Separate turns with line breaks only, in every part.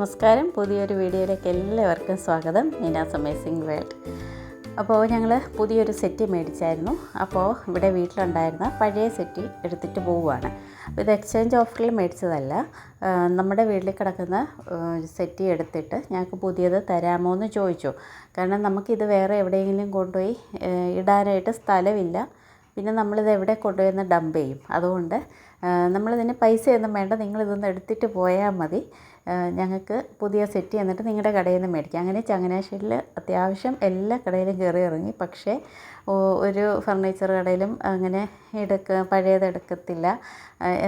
നമസ്കാരം. പുതിയൊരു വീഡിയോയിലേക്ക് എല്ലാവർക്കും സ്വാഗതം. നീനാസ് അമേസിംഗ് വേൾഡ് അപ്പോൾ ഞങ്ങൾ പുതിയൊരു സെറ്റ് മേടിച്ചായിരുന്നു. അപ്പോൾ ഇവിടെ വീട്ടിലുണ്ടായിരുന്ന പഴയ സെറ്റ് എടുത്തിട്ട് പോവുകയാണ്. അപ്പോൾ ഇത് എക്സ്ചേഞ്ച് ഓഫറിൽ മേടിച്ചതല്ല. നമ്മുടെ വീട്ടിൽ കിടക്കുന്ന സെറ്റ് എടുത്തിട്ട് ഞങ്ങൾക്ക് പുതിയത് തരാമോ എന്ന് ചോദിച്ചു. കാരണം നമുക്കിത് വേറെ എവിടെയെങ്കിലും കൊണ്ടുപോയി ഇടാനായിട്ട് സ്ഥലമില്ല. പിന്നെ നമ്മളിത് എവിടെ കൊണ്ടുപോയെന്ന് ഡംപ് ചെയ്യും. അതുകൊണ്ട് നമ്മളിതിന് പൈസയൊന്നും വേണ്ട. നിങ്ങളിതൊന്ന് എടുത്തിട്ട് പോയാൽ മതി. ഞങ്ങൾക്ക് പുതിയ സെറ്റ് എന്നിട്ട് നിങ്ങളുടെ കടയിൽ നിന്ന് മേടിക്കാം. അങ്ങനെ ചങ്ങനാശ്ശേരിയിൽ അത്യാവശ്യം എല്ലാ കടയിലും കയറി ഇറങ്ങി. പക്ഷേ ഒരു ഫർണിച്ചർ കടയിലും അങ്ങനെ എടുക്ക പഴയതെടുക്കത്തില്ല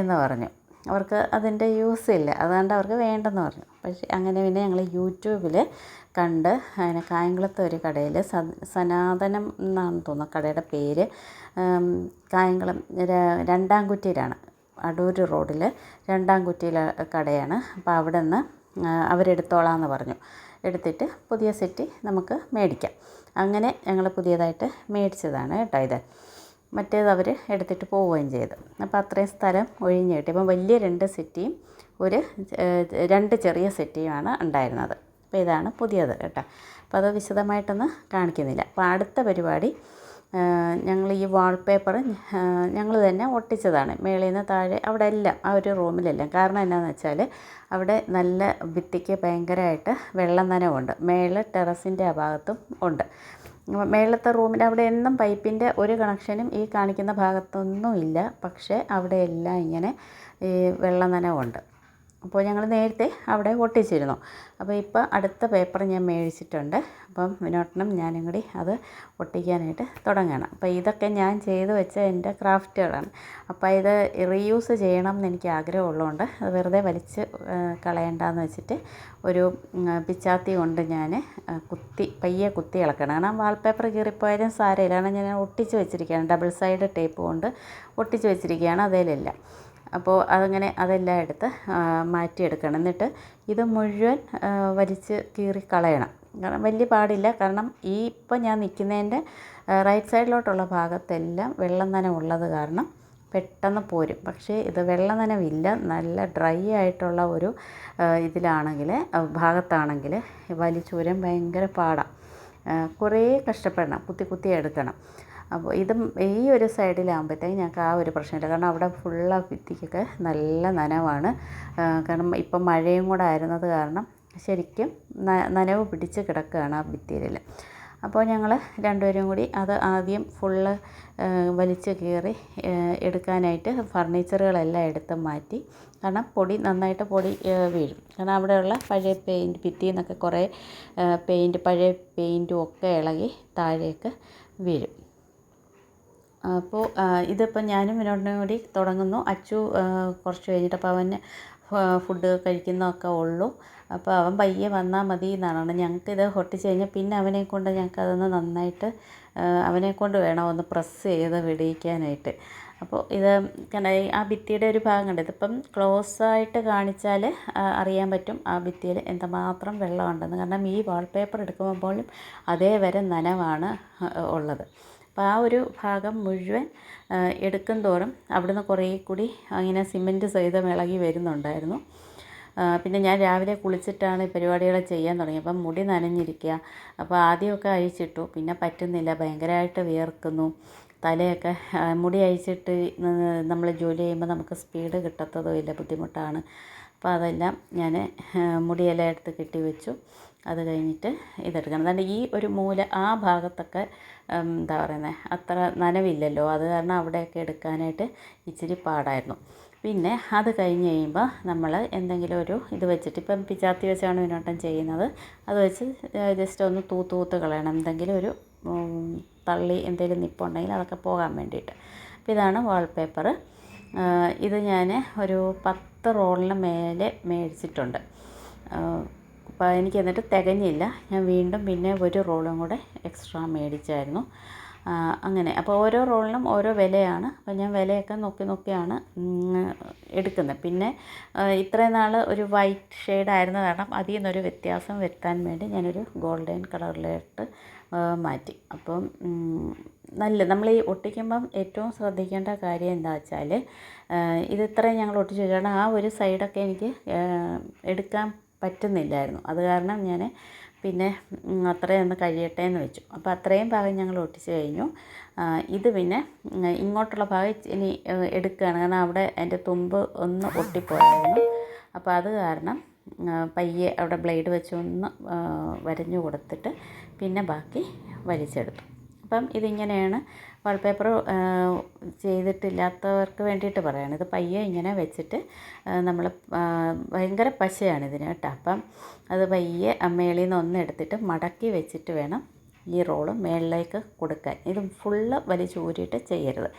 എന്ന് പറഞ്ഞു. അവർക്ക് അതിന്റെ യൂസ് ഇല്ല. അതുകൊണ്ട് അവർക്ക് വേണ്ടെന്ന് പറഞ്ഞു. പക്ഷേ അങ്ങനെ പിന്നെ ഞങ്ങൾ യൂട്യൂബിൽ കണ്ട് അങ്ങനെ കായംകുളത്തെ ഒരു കടയിൽ സ സനാതനം എന്നാണെന്ന് തോന്നുന്നു കടയുടെ പേര്. കായംകുളം രണ്ടാം കുറ്റിയിലാണ് അടൂർ റോഡിൽ രണ്ടാം കുറ്റിയിലെ കടയാണ്. അപ്പോൾ അവിടെ നിന്ന് അവരെടുത്തോളാമെന്ന് പറഞ്ഞു. എടുത്തിട്ട് പുതിയ സെറ്റ് നമുക്ക് മേടിക്കാം. അങ്ങനെ ഞങ്ങൾ പുതിയതായിട്ട് മേടിച്ചതാണ് കേട്ടോ ഇത്. മറ്റേത് അവർ എടുത്തിട്ട് പോവുകയും ചെയ്തു. അപ്പോൾ അത്രയും സ്ഥലം ഒഴിഞ്ഞ് കിട്ടി. അപ്പം വലിയ രണ്ട് സെറ്റിയും ഒരു രണ്ട് ചെറിയ സെറ്റിയുമാണ് ഉണ്ടായിരുന്നത്. അപ്പോൾ ഇതാണ് പുതിയത് കേട്ടോ. അപ്പോൾ അത് വിശദമായിട്ടൊന്നും കാണിക്കുന്നില്ല. അപ്പോൾ അടുത്ത പരിപാടി ഞങ്ങൾ ഈ വാൾപേപ്പർ ഞങ്ങൾ തന്നെ ഒട്ടിച്ചതാണ്. മേളിൽ നിന്ന് താഴെ അവിടെ എല്ലാം ആ ഒരു റൂമിലെല്ലാം. കാരണം എന്നാന്ന് വെച്ചാൽ അവിടെ നല്ല ഭിത്തിക്ക് ഭയങ്കരമായിട്ട് വെള്ളം നനവുണ്ട് മേളിൽ ടെറസിന്റെ ആ ഭാഗത്തും ഉണ്ട്. മേളത്തെ റൂമിൽ അവിടെ എന്നും പൈപ്പിന്റെ ഒരു കണക്ഷനും ഈ കാണിക്കുന്ന ഭാഗത്തൊന്നും ഇല്ല പക്ഷേ അവിടെ എല്ലാം ഇങ്ങനെ ഈ വെള്ള നനവുണ്ട് അപ്പോൾ ഞങ്ങൾ നേരത്തെ അവിടെ ഒട്ടിച്ചിരുന്നു. അപ്പോൾ ഇപ്പോൾ അടുത്ത പേപ്പർ ഞാൻ മേടിച്ചിട്ടുണ്ട്. അപ്പം വിനോട്ടനും ഞാനും കൂടി അത് ഒട്ടിക്കാനായിട്ട് തുടങ്ങണം. അപ്പോൾ ഇതൊക്കെ ഞാൻ ചെയ്ത് വെച്ച എന്റെ ക്രാഫ്റ്റുകളാണ്. അപ്പോൾ ഇത് റീയൂസ് ചെയ്യണം എന്ന് എനിക്ക് ആഗ്രഹമുള്ളതുകൊണ്ട് അത് വെറുതെ വലിച്ച് കളയണ്ടെന്ന് വെച്ചിട്ട് ഒരു പിച്ചാത്തി കൊണ്ട് ഞാൻ കുത്തി പയ്യെ കുത്തി ഇളക്കണം. കാരണം വാൾപേപ്പർ കീറിപ്പോയാലും സാരമില്ല. കാരണം ഞാൻ ഒട്ടിച്ച് വെച്ചിരിക്കുകയാണ്. ഡബിൾ സൈഡ് ടേപ്പ് കൊണ്ട് ഒട്ടിച്ച് വെച്ചിരിക്കുകയാണ്. അതിലെല്ലാം. അപ്പോൾ അതങ്ങനെ അതെല്ലാം എടുത്ത് മാറ്റിയെടുക്കണം. എന്നിട്ട് ഇത് മുഴുവൻ വലിച്ച് കീറി കളയണം. കാരണം വലിയ പാടില്ല. കാരണം ഈ ഇപ്പം ഞാൻ നിൽക്കുന്നതിന്റെ റൈറ്റ് സൈഡിലോട്ടുള്ള ഭാഗത്തെല്ലാം വെള്ളം നനവുള്ളത് കാരണം പെട്ടെന്ന് പോരും. പക്ഷേ ഇത് വെള്ള നനവില്ല. നല്ല ഡ്രൈ ആയിട്ടുള്ള ഒരു ഇതിലാണെങ്കിൽ ഭാഗത്താണെങ്കിൽ വലിച്ചൂരാൻ ഭയങ്കര പാടാണ് കുറേ കഷ്ടപ്പെടണം. കുത്തി കുത്തി എടുക്കണം. അപ്പോൾ ഇത് ഈ ഒരു സൈഡിലാകുമ്പോഴത്തേക്ക് ഞങ്ങൾക്ക് ആ ഒരു പ്രശ്നമില്ല. കാരണം അവിടെ ഫുള്ള ഭിത്തിക്കൊക്കെ നല്ല നനവാണ്. കാരണം ഇപ്പം മഴയും കൂടെ ആയിരുന്നത് കാരണം ശരിക്കും നനവ് പിടിച്ച് കിടക്കുകയാണ് ആ ഭിത്തിയിൽ അപ്പോൾ ഞങ്ങൾ രണ്ടുപേരും കൂടി അത് ആദ്യം ഫുള്ള് വലിച്ച് കീറി എടുക്കാനായിട്ട് ഫർണിച്ചറുകളെല്ലാം എടുത്ത് മാറ്റി. കാരണം പൊടി നന്നായിട്ട് പൊടി വീഴും. കാരണം അവിടെയുള്ള പഴയ പെയിന്റ് ഭിത്തിയിൽ നിന്നൊക്കെ കുറേ പെയിന്റ് പഴയ പെയിന്റും ഒക്കെ ഇളകി താഴേക്ക് വീഴും. അപ്പോൾ ഇതിപ്പോൾ ഞാനും വിനോദിനും കൂടി തുടങ്ങുന്നു. അച്ചു കുറച്ച് കഴിഞ്ഞിട്ട് അപ്പോൾ അവന് ഫുഡ് കഴിക്കുന്നതൊക്കെ ഉള്ളൂ. അപ്പോൾ അവൻ പയ്യെ വന്നാൽ മതി എന്നാണ്. ഞങ്ങൾക്കിത് ഒട്ടിച്ച് കഴിഞ്ഞാൽ പിന്നെ അവനെ കൊണ്ട് ഞങ്ങൾക്ക് അതൊന്ന് നന്നായിട്ട് അവനെ കൊണ്ട് വേണം ഒന്ന് പ്രസ് ചെയ്ത് വിടിയിക്കാനായിട്ട്. അപ്പോൾ ഇത് ആ ഭിത്തിയുടെ ഒരു ഭാഗം കണ്ടത് ഇതിപ്പം ക്ലോസ് ആയിട്ട് കാണിച്ചാൽ അറിയാൻ പറ്റും ആ ഭിത്തിയിൽ എന്തുമാത്രം വെള്ളമുണ്ടെന്ന്. കാരണം ഈ വാൾപേപ്പർ എടുക്കുമ്പോഴും അതേവരെ നനവാണ് ഉള്ളത്. അപ്പോൾ ആ ഒരു ഭാഗം മുഴുവൻ എടുക്കും തോറും അവിടുന്ന് കുറേ കൂടി അങ്ങനെ സിമന്റ് സഹിതം ഇളകി വരുന്നുണ്ടായിരുന്നു. പിന്നെ ഞാൻ രാവിലെ കുളിച്ചിട്ടാണ് പരിപാടികൾ ചെയ്യാൻ തുടങ്ങിയത് അപ്പം മുടി നനഞ്ഞിരിക്കുക. അപ്പോൾ ആദ്യമൊക്കെ അഴിച്ചിട്ടു. പിന്നെ പറ്റുന്നില്ല. ഭയങ്കരമായിട്ട് വിയർക്കുന്നു. തലയൊക്കെ മുടി അഴിച്ചിട്ട് നമ്മൾ ജോലി ചെയ്യുമ്പോൾ നമുക്ക് സ്പീഡ് കിട്ടത്തതും ഇല്ല ബുദ്ധിമുട്ടാണ്. അപ്പോൾ അതെല്ലാം ഞാൻ മുടിയെല്ലാം എടുത്ത് കെട്ടി വെച്ചു അത് കഴിഞ്ഞിട്ട് ഇതെടുക്കണം. അതുകൊണ്ട് ഈ ഒരു മൂല ആ ഭാഗത്തൊക്കെ എന്താ പറയുന്നത് അത്ര നനവില്ലല്ലോ. അത് കാരണം അവിടെയൊക്കെ എടുക്കാനായിട്ട് ഇച്ചിരി പാടായിരുന്നു. പിന്നെ അത് കഴിഞ്ഞ് കഴിയുമ്പോൾ നമ്മൾ എന്തെങ്കിലും ഒരു ഇത് വെച്ചിട്ട് ഇപ്പം പിച്ചാത്തി വെച്ചാണ് വിനോട്ടം ചെയ്യുന്നത്. അത് വെച്ച് ജസ്റ്റ് ഒന്ന് തൂത്ത് തൂത്ത് കളയണം. എന്തെങ്കിലും ഒരു തള്ളി എന്തെങ്കിലും നിപ്പുണ്ടെങ്കിൽ അതൊക്കെ പോകാൻ വേണ്ടിയിട്ട്. അപ്പോൾ ഇതാണ് വാൾപേപ്പർ ഇത് ഞാൻ ഒരു പത്ത് റോളിന് മേലെ മേടിച്ചിട്ടുണ്ട്. അപ്പോൾ എനിക്ക് എന്നിട്ട് തികഞ്ഞില്ല. ഞാൻ വീണ്ടും പിന്നെ ഒരു റോളും കൂടെ എക്സ്ട്രാ മേടിച്ചായിരുന്നു. അങ്ങനെ. അപ്പോൾ ഓരോ റോളിനും ഓരോ വിലയാണ്. അപ്പോൾ ഞാൻ വിലയൊക്കെ നോക്കി നോക്കിയാണ് എടുക്കുന്നത്. പിന്നെ ഇത്രയും നാൾ ഒരു വൈറ്റ് ഷെയ്ഡായിരുന്ന കാരണം അതിൽ നിന്നൊരു വ്യത്യാസം വരുത്താൻ വേണ്ടി ഞാനൊരു ഗോൾഡൻ കളറിലോട്ട് മാറ്റി. അപ്പം നല്ല നമ്മൾ ഈ ഒട്ടിക്കുമ്പം ഏറ്റവും ശ്രദ്ധിക്കേണ്ട കാര്യം എന്താ വെച്ചാൽ ഇത് ഇത്രയും ഞങ്ങൾ ഒട്ടിച്ചു. വെച്ചാൽ ആ ഒരു സൈഡൊക്കെ എനിക്ക് എടുക്കാൻ പറ്റുന്നില്ലായിരുന്നു. അത് കാരണം ഞാൻ പിന്നെ അത്രയും ഒന്ന് കഴിയട്ടെ എന്ന് വെച്ചു. അപ്പോൾ അത്രയും ഭാഗം ഞങ്ങൾ ഒട്ടിച്ച് കഴിഞ്ഞു. ഇത് പിന്നെ ഇങ്ങോട്ടുള്ള ഭാഗം ഇനി എടുക്കുകയാണ് കാരണം അവിടെ എന്റെ തുമ്പ് ഒന്ന് ഒട്ടിപ്പോയായിരുന്നു. അപ്പോൾ അത് കാരണം പയ്യെ അവിടെ ബ്ലേഡ് വെച്ച് ഒന്ന് വരഞ്ഞു കൊടുത്തിട്ട് പിന്നെ ബാക്കി വലിച്ചെടുത്തു. അപ്പം ഇതിങ്ങനെയാണ് വാൾപേപ്പർ ചെയ്തിട്ടില്ലാത്തവർക്ക് വേണ്ടിയിട്ട് പറയുകയാണ് ഇത് പയ്യെ ഇങ്ങനെ വെച്ചിട്ട് നമ്മൾ ഭയങ്കര പശയാണ് ഇതിന് കേട്ടോ. അപ്പം അത് പയ്യെ മേളിൽ നിന്ന് ഒന്ന് എടുത്തിട്ട് മടക്കി വെച്ചിട്ട് വേണം ഈ റോൾ മേളിലേക്ക് കൊടുക്കാൻ. ഇത് ഫുള്ള് വലിച്ചൂരിയിട്ട് ചെയ്യരുത്.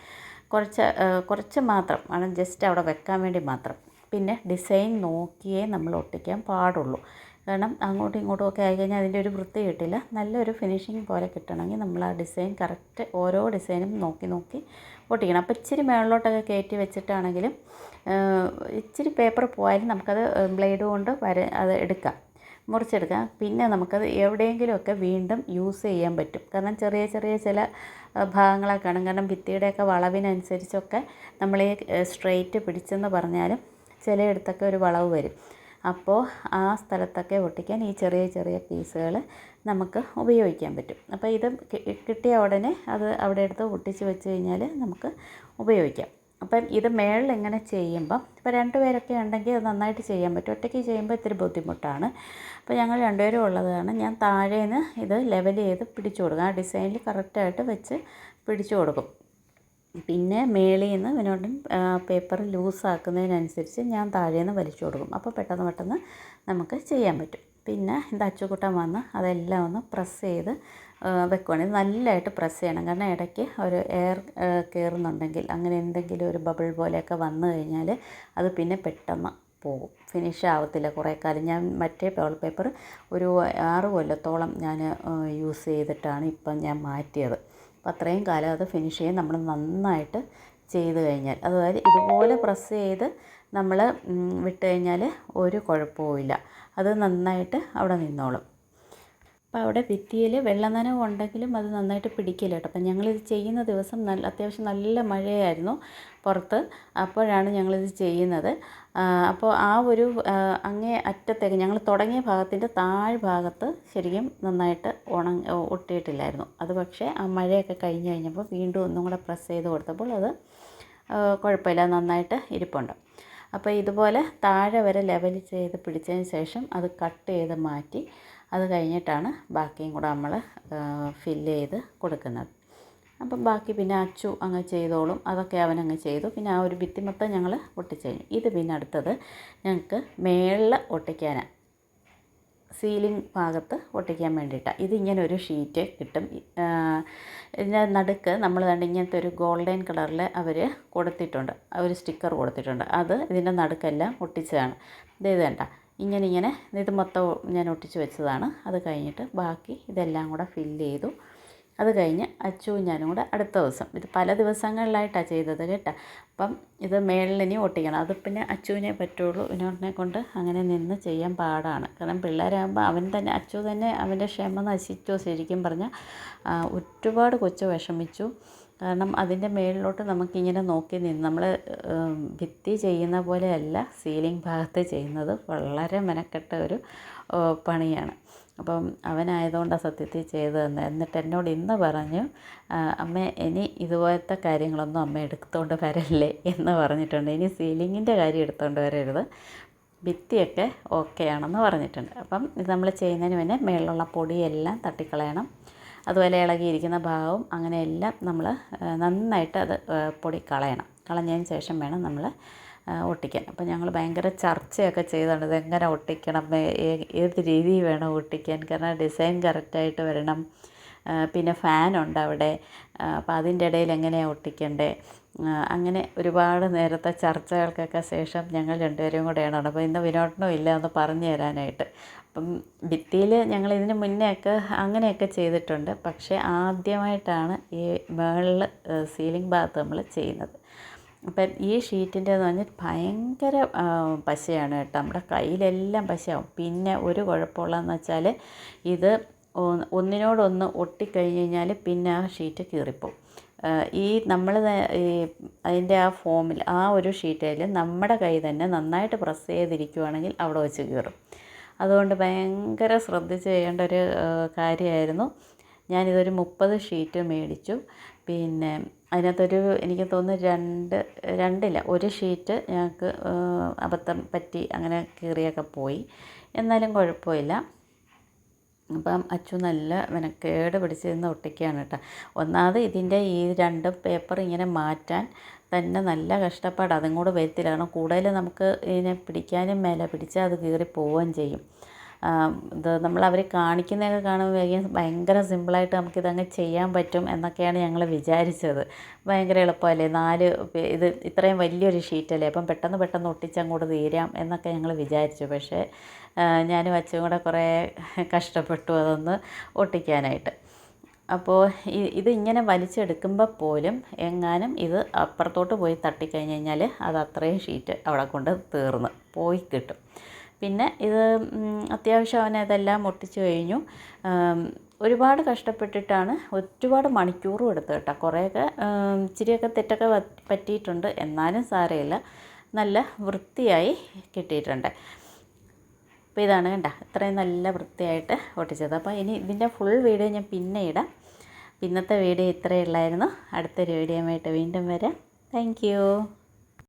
കുറച്ച് കുറച്ച് മാത്രം ആണ് ജസ്റ്റ് അവിടെ വെക്കാൻ വേണ്ടി മാത്രം. പിന്നെ ഡിസൈൻ നോക്കിയേ നമ്മൾ ഒട്ടിക്കാൻ പാടുള്ളൂ. കാരണം അങ്ങോട്ടും ഇങ്ങോട്ടും ഒക്കെ ആയിക്കഴിഞ്ഞാൽ അതിന്റെ ഒരു വൃത്തി കിട്ടില്ല. നല്ലൊരു ഫിനിഷിങ് പോലെ കിട്ടണമെങ്കിൽ നമ്മൾ ആ ഡിസൈൻ കറക്റ്റ് ഓരോ ഡിസൈനും നോക്കി നോക്കി ഒട്ടിക്കണം. അപ്പോൾ ഇച്ചിരി മേളിലോട്ടൊക്കെ കയറ്റി വെച്ചിട്ടാണെങ്കിലും ഇച്ചിരി പേപ്പർ പോയാലും നമുക്കത് ബ്ലേഡ് കൊണ്ട് വര അത് എടുക്കാം മുറിച്ചെടുക്കാം. പിന്നെ നമുക്കത് എവിടെയെങ്കിലുമൊക്കെ വീണ്ടും യൂസ് ചെയ്യാൻ പറ്റും. കാരണം ചെറിയ ചെറിയ ചില ഭാഗങ്ങളൊക്കെ കാണും. കാരണം ഭിത്തിയുടെയൊക്കെ വളവിനനുസരിച്ചൊക്കെ നമ്മൾ സ്ട്രെയിറ്റ് പിടിച്ചെന്ന് പറഞ്ഞാലും ചിലയിടത്തൊക്കെ ഒരു വളവ് വരും. അപ്പോൾ ആ സ്ഥലത്തൊക്കെ ഒട്ടിക്കാൻ ഈ ചെറിയ ചെറിയ പീസുകൾ നമുക്ക് ഉപയോഗിക്കാൻ പറ്റും. അപ്പോൾ ഇത് കിട്ടിയ ഉടനെ അത് അവിടെ എടുത്ത് ഒട്ടിച്ച് വെച്ച് കഴിഞ്ഞാൽ നമുക്ക് ഉപയോഗിക്കാം. അപ്പം ഇത് മേളിൽ ഇങ്ങനെ ചെയ്യുമ്പം ഇപ്പോൾ രണ്ട് പേരൊക്കെ ഉണ്ടെങ്കിൽ അത് നന്നായിട്ട് ചെയ്യാൻ പറ്റും. ഒറ്റയ്ക്ക് ചെയ്യുമ്പോൾ ഇത്തിരി ബുദ്ധിമുട്ടാണ്. അപ്പോൾ ഞങ്ങൾ രണ്ടുപേരും ഉള്ളതാണ്. ഞാൻ താഴേന്ന് ഇത് ലെവൽ ചെയ്ത് പിടിച്ചു കൊടുക്കും. ആ ഡിസൈനിൽ കറക്റ്റായിട്ട് വെച്ച് പിടിച്ചു കൊടുക്കും. പിന്നെ മേളിൽ നിന്ന് വിനോദൻ പേപ്പർ ലൂസാക്കുന്നതിനനുസരിച്ച് ഞാൻ താഴെ നിന്ന് വലിച്ചു കൊടുക്കും. അപ്പോൾ പെട്ടെന്ന് പെട്ടെന്ന് നമുക്ക് ചെയ്യാൻ പറ്റും. പിന്നെ ഇത് അച്ചുകൂട്ടൻ വന്ന് അതെല്ലാം ഒന്ന് പ്രസ് ചെയ്ത് ഇത് നല്ലതായിട്ട് പ്രസ് ചെയ്യണം. കാരണം ഇടയ്ക്ക് ഒരു എയർ കയറുന്നുണ്ടെങ്കിൽ അങ്ങനെ എന്തെങ്കിലും ഒരു ബബിൾ പോലെയൊക്കെ വന്നു കഴിഞ്ഞാൽ അത് പിന്നെ പെട്ടെന്ന് പോകും. ഫിനിഷ് ആവത്തില്ല കുറേ കാലം. ഞാൻ മറ്റേ പേൾ പേപ്പർ ഒരു ആറ് കൊല്ലത്തോളം ഞാൻ യൂസ് ചെയ്തിട്ടാണ് ഇപ്പം ഞാൻ മാറ്റിയത്. അപ്പം അത്രയും കാലം അത് ഫിനിഷ് ചെയ്യാൻ നമ്മൾ നന്നായിട്ട് ചെയ്ത് കഴിഞ്ഞാൽ. അതുപോലെ ഇതുപോലെ പ്രസ് ചെയ്ത് നമ്മൾ വിട്ട് കഴിഞ്ഞാൽ ഒരു കുഴപ്പവുമില്ല. അത് നന്നായിട്ട് അവിടെ നിന്നോളും. അപ്പോൾ അവിടെ ഭിത്തിയിൽ വെള്ളം നനവ് ഉണ്ടെങ്കിലും അത് നന്നായിട്ട് പിടിക്കില്ല കേട്ടോ. അപ്പം ഞങ്ങളിത് ചെയ്യുന്ന ദിവസം നല്ല അത്യാവശ്യം നല്ല മഴയായിരുന്നു പുറത്ത്. അപ്പോഴാണ് ഞങ്ങളിത് ചെയ്യുന്നത്. അപ്പോൾ ആ ഒരു അങ്ങേ അറ്റത്തേക്ക് ഞങ്ങൾ തുടങ്ങിയ ഭാഗത്തിന്റെ താഴ്ഭാഗത്ത് ശരിക്കും നന്നായിട്ട് ഉണങ്ങ ഒട്ടിയിട്ടില്ലായിരുന്നു. അത് പക്ഷേ ആ മഴയൊക്കെ കഴിഞ്ഞ് കഴിഞ്ഞപ്പോൾ വീണ്ടും ഒന്നും കൂടെ പ്രസ് ചെയ്ത് കൊടുത്തപ്പോൾ അത് കുഴപ്പമില്ല നന്നായിട്ട് ഇരിപ്പുണ്ട്. അപ്പോൾ ഇതുപോലെ താഴെ വരെ ലെവൽ ചെയ്ത് പിടിച്ചതിന് ശേഷം അത് കട്ട് ചെയ്ത് മാറ്റി അത് കഴിഞ്ഞിട്ടാണ് ബാക്കിയും കൂടെ നമ്മൾ ഫില്ല് ചെയ്ത് കൊടുക്കുന്നത്. അപ്പം ബാക്കി പിന്നെ അച്ചു അങ്ങ് ചെയ്തോളും. അതൊക്കെ അവനങ്ങ് ചെയ്തു. പിന്നെ ആ ഒരു ഭിത്തി മൊത്തം ഞങ്ങൾ ഒട്ടിച്ചു കഴിഞ്ഞു. ഇത് പിന്നെ അടുത്തത് ഞങ്ങൾക്ക് മേളിൽ ഒട്ടിക്കാനാണ് സീലിംഗ് ഭാഗത്ത് ഒട്ടിക്കാൻ വേണ്ടിയിട്ടാണ് ഇതിങ്ങനെ ഒരു ഷീറ്റ് കിട്ടും. ഇതിന്റെ നടുക്ക് നമ്മൾ കണ്ട് ഇങ്ങനത്തെ ഒരു ഗോൾഡൻ കളറിൽ അവർ കൊടുത്തിട്ടുണ്ട്. ഒരു സ്റ്റിക്കർ കൊടുത്തിട്ടുണ്ട്. അത് ഇതിന്റെ നടുക്കെല്ലാം ഒട്ടിച്ചതാണ്. ഇത് കണ്ട. ഇങ്ങനെ ഇങ്ങനെ ഇത് മൊത്തം ഞാൻ ഒട്ടിച്ച് വെച്ചതാണ്. അത് കഴിഞ്ഞിട്ട് ബാക്കി ഇതെല്ലാം കൂടെ ഫില്ല് ചെയ്തു. അത് കഴിഞ്ഞ് അച്ചുവും ഞാനും കൂടെ അടുത്ത ദിവസം. ഇത് പല ദിവസങ്ങളിലായിട്ടാണ് ചെയ്തത് കേട്ടോ. അപ്പം ഇത് മേളിലിനി ഒട്ടിക്കണം. അത് പിന്നെ അച്ചുവിനെ പറ്റുള്ളൂ. വിനോദിനെ കൊണ്ട് അങ്ങനെ നിന്ന് ചെയ്യാൻ പാടാണ്. കാരണം പിള്ളേരാകുമ്പോൾ അവൻ തന്നെ അച്ചു തന്നെ അവന്റെ ക്ഷമ നശിച്ചു ശരിക്കും പറഞ്ഞാൽ ഒരുപാട് കൊച്ചു വിഷമിച്ചു. കാരണം അതിന്റെ മേളിലോട്ട് നമുക്കിങ്ങനെ നോക്കി നിന്ന്. നമ്മൾ ഭിത്തി ചെയ്യുന്ന പോലെയല്ല സീലിംഗ് ഭാഗത്ത് ചെയ്യുന്നത് വളരെ മെനക്കെട്ട ഒരു പണിയാണ്. അപ്പം അവനായതുകൊണ്ടാണ് സത്യത്തിൽ ചെയ്തു തന്നെ എന്നിട്ട് എന്നോട് ഇന്ന് പറഞ്ഞു അമ്മ ഇനി ഇതുപോലത്തെ കാര്യങ്ങളൊന്നും അമ്മ എടുത്തുകൊണ്ട് വരല്ലേ എന്ന് പറഞ്ഞിട്ടുണ്ട്. ഇനി സീലിങ്ങിന്റെ കാര്യം എടുത്തുകൊണ്ട് വരരുത്. ഭിത്തിയൊക്കെ ഓക്കെ ആണെന്ന് പറഞ്ഞിട്ടുണ്ട്. അപ്പം ഇത് നമ്മൾ ചെയ്യുന്നതിന് മുന്നേ മേളിലുള്ള പൊടിയെല്ലാം തട്ടിക്കളയണം. അതുപോലെ ഇളകിയിരിക്കുന്ന ഭാഗവും അങ്ങനെ എല്ലാം നമ്മൾ നന്നായിട്ട് അത് പൊടി കളയണം. കളഞ്ഞതിന് ശേഷം വേണം നമ്മൾ ഒട്ടിക്കാൻ. അപ്പോൾ ഞങ്ങൾ ഭയങ്കര ചർച്ചയൊക്കെ ചെയ്തുകൊണ്ട് എങ്ങനെ ഒട്ടിക്കണം? ഏത് രീതി വേണം ഒട്ടിക്കാൻ? കാരണം ഡിസൈൻ കറക്റ്റായിട്ട് വരണം. പിന്നെ ഫാനുണ്ട് അവിടെ. അപ്പോൾ അതിന്റെ ഇടയിൽ എങ്ങനെയാണ് ഒട്ടിക്കണ്ടേ? അങ്ങനെ ഒരുപാട് നേരത്തെ ചർച്ചകൾക്കൊക്കെ ശേഷം ഞങ്ങൾ രണ്ടുപേരും കൂടെയാണ്. അപ്പോൾ ഇന്ന് വിനോദനും ഇല്ല ഒന്ന് പറഞ്ഞു തരാനായിട്ട്. അപ്പം ഭിത്തിയിൽ ഞങ്ങൾ ഇതിന് മുന്നേ ഒക്കെ അങ്ങനെയൊക്കെ ചെയ്തിട്ടുണ്ട്. പക്ഷേ ആദ്യമായിട്ടാണ് ഈ മുകളിൽ സീലിംഗ് ഭാഗത്ത് നമ്മൾ ചെയ്യുന്നത്. അപ്പം ഈ ഷീറ്റിന്റെ എന്ന് പറഞ്ഞാൽ ഭയങ്കര പശയാണ് കേട്ടോ. നമ്മുടെ കയ്യിലെല്ലാം പശയാവും. പിന്നെ ഒരു കുഴപ്പമുള്ളതെന്ന് വെച്ചാൽ ഇത് ഒന്നിനോടൊന്ന് ഒട്ടിക്കഴിഞ്ഞ് കഴിഞ്ഞാൽ പിന്നെ ആ ഷീറ്റ് കീറിപ്പോവും. ഈ നമ്മൾ ഈ അതിന്റെ ആ ഫോമിൽ ആ ഒരു ഷീറ്റിൽ നമ്മുടെ കൈ തന്നെ നന്നായിട്ട് പ്രസ് ചെയ്തിരിക്കുവാണെങ്കിൽ അവിടെ വെച്ച് കീറും. അതുകൊണ്ട് ഭയങ്കര ശ്രദ്ധിച്ച് ചെയ്യേണ്ട ഒരു കാര്യമായിരുന്നു. ഞാനിതൊരു മുപ്പത് ഷീറ്റ് മേടിച്ചു. പിന്നെ അതിനകത്തൊരു എനിക്ക് തോന്നുന്നു രണ്ട് രണ്ടില്ല ഒരു ഷീറ്റ് ഞങ്ങൾക്ക് അബദ്ധം പറ്റി അങ്ങനെ കീറിയൊക്കെ പോയി. എന്നാലും കുഴപ്പമില്ല. അപ്പം അച്ചു നല്ല മെനക്കേട് പിടിച്ചിരുന്ന് ഒട്ടിക്കുകയാണ് കേട്ടോ. ഒന്നാമത് ഇതിന്റെ ഈ രണ്ട് പേപ്പർ ഇങ്ങനെ മാറ്റാൻ തന്നെ നല്ല കഷ്ടപ്പാട് അതും കൂടെ വരത്തില്ല. കാരണം കൂടുതൽ നമുക്ക് ഇതിനെ പിടിക്കാനും മേല പിടിച്ചാൽ അത് കീറി പോവുകയും ചെയ്യും. ഇത് നമ്മൾ അവർ കാണിക്കുന്നതൊക്കെ കാണുമ്പോൾ ഭയങ്കര സിമ്പിളായിട്ട് നമുക്കിതങ്ങ് ചെയ്യാൻ പറ്റും എന്നൊക്കെയാണ് ഞങ്ങൾ വിചാരിച്ചത്. ഭയങ്കര എളുപ്പമല്ലേ? നാല് ഇത് ഇത്രയും വലിയൊരു ഷീറ്റല്ലേ? അപ്പം പെട്ടെന്ന് പെട്ടെന്ന് ഒട്ടിച്ചങ്ങോട്ട് തീരാം എന്നൊക്കെ ഞങ്ങൾ വിചാരിച്ചു. പക്ഷേ ഞാനും അച്ഛനും കൂടെ കുറേ കഷ്ടപ്പെട്ടു അതൊന്ന് ഒട്ടിക്കാനായിട്ട്. അപ്പോൾ ഇത് ഇങ്ങനെ വലിച്ചെടുക്കുമ്പോൾ പോലും എങ്ങാനും ഇത് അപ്പുറത്തോട്ട് പോയി തട്ടിക്കഴിഞ്ഞ് കഴിഞ്ഞാൽ അത് അത്രയും ഷീറ്റ് അവിടെ കൊണ്ട് തീർന്ന് പോയി കിട്ടും. പിന്നെ ഇത് അത്യാവശ്യം അവൻ ഇതെല്ലാം ഒട്ടിച്ചു കഴിഞ്ഞു. ഒരുപാട് കഷ്ടപ്പെട്ടിട്ടാണ് ഒരുപാട് മണിക്കൂറും എടുത്തു കേട്ടോ. കുറേയൊക്കെ ഇച്ചിരിയൊക്കെ തെറ്റൊക്കെ പറ്റിയിട്ടുണ്ട്. എന്നാലും സാരമില്ല. നല്ല വൃത്തിയായി കിട്ടിയിട്ടുണ്ട്. അപ്പോൾ ഇതാണ് കണ്ട ഇത്രയും നല്ല വൃത്തിയായിട്ട് ഒട്ടിച്ചത്. അപ്പോൾ ഇനി ഇതിന്റെ ഫുൾ വീഡിയോ ഞാൻ പിന്നെ ഇടാം. ഇന്നത്തെ വീഡിയോ ഇത്രയേ ഉള്ളായിരുന്നു. അടുത്തൊരു വീഡിയോ ആയിട്ട് വീണ്ടും വരാം. താങ്ക്